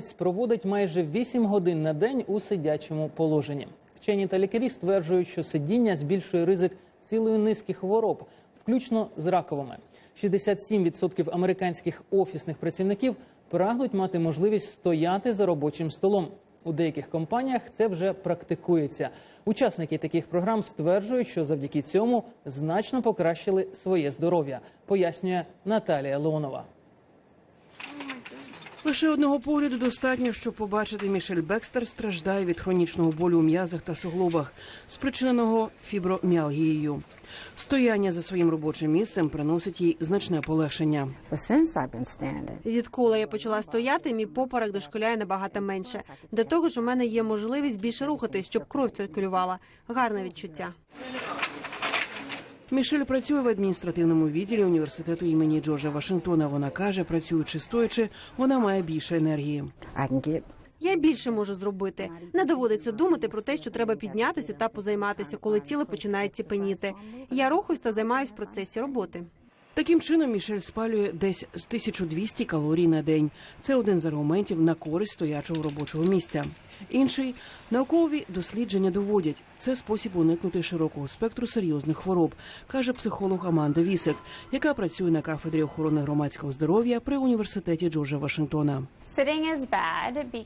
Проводить майже 8 годин на день у сидячому положенні. Вчені та лікарі стверджують, що сидіння збільшує ризик цілої низки хвороб, включно з раковими. 67% американських офісних працівників прагнуть мати можливість стояти за робочим столом. У деяких компаніях це вже практикується. Учасники таких програм стверджують, що завдяки цьому значно покращили своє здоров'я, пояснює Наталія Леонова. Лише одного погляду достатньо, щоб побачити Мішель Бекстер страждає від хронічного болю у м'язах та суглобах, спричиненого фіброміалгією. Стояння за своїм робочим місцем приносить їй значне полегшення. Відколи я почала стояти, мій поперек дошкуляє набагато менше. До того ж, у мене є можливість більше рухати, щоб кров циркулювала. Гарне відчуття. Мішель працює в адміністративному відділі університету імені Джорджа Вашингтона. Вона каже, працюючи стоячи, вона має більше енергії. Я більше можу зробити. Не доводиться думати про те, що треба піднятися та позайматися, коли тіло починає ціпеніти. Я рухаюсь та займаюсь в процесі роботи. Таким чином, Мішель спалює десь з 1200 калорій на день. Це один з аргументів на користь стоячого робочого місця. Інший наукові дослідження доводять це спосіб уникнути широкого спектру серйозних хвороб, каже психолог Аманда Вісик, яка працює на кафедрі охорони громадського здоров'я при університеті Джорджа Вашингтона.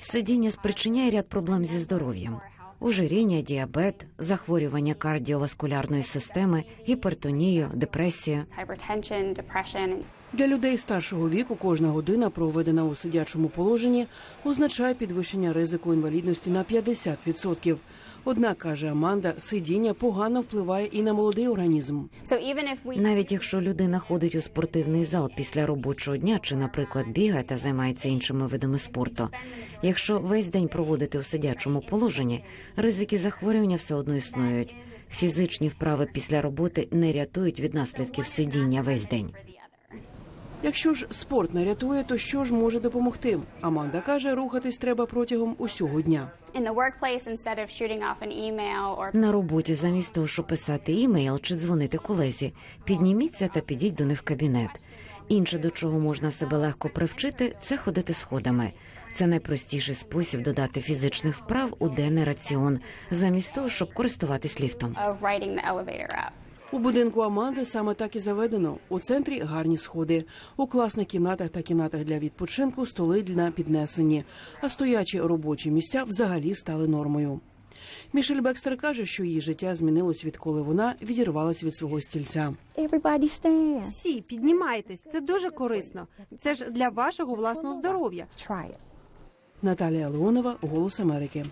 Сидіння спричиняє ряд проблем зі здоров'ям: ожиріння, діабет, захворювання кардіоваскулярної системи, гіпертонію, депресію. Для людей старшого віку кожна година, проведена у сидячому положенні, означає підвищення ризику інвалідності на 50%. Однак, каже Аманда, сидіння погано впливає і на молодий організм. Навіть якщо людина ходить у спортивний зал після робочого дня, чи, наприклад, бігає та займається іншими видами спорту, якщо весь день проводити у сидячому положенні, ризики захворювання все одно існують. Фізичні вправи після роботи не рятують від наслідків сидіння весь день. Якщо ж спорт не рятує, то що ж може допомогти? Аманда каже, рухатись треба протягом усього дня. На роботі, замість того, щоб писати імейл чи дзвонити колезі, підніміться та підіть до них в кабінет. Інше, до чого можна себе легко привчити, це ходити сходами. Це найпростіший спосіб додати фізичних вправ у денний раціон, замість того, щоб користуватись ліфтом. У будинку Аманди саме так і заведено. У центрі гарні сходи. У класних кімнатах та кімнатах для відпочинку столи для піднесені, а стоячі робочі місця взагалі стали нормою. Мішель Бекстер каже, що її життя змінилось відколи вона відірвалась від свого стільця. Всі піднімайтесь, це дуже корисно. Це ж для вашого власного здоров'я. Наталія Леонова, Голос Америки.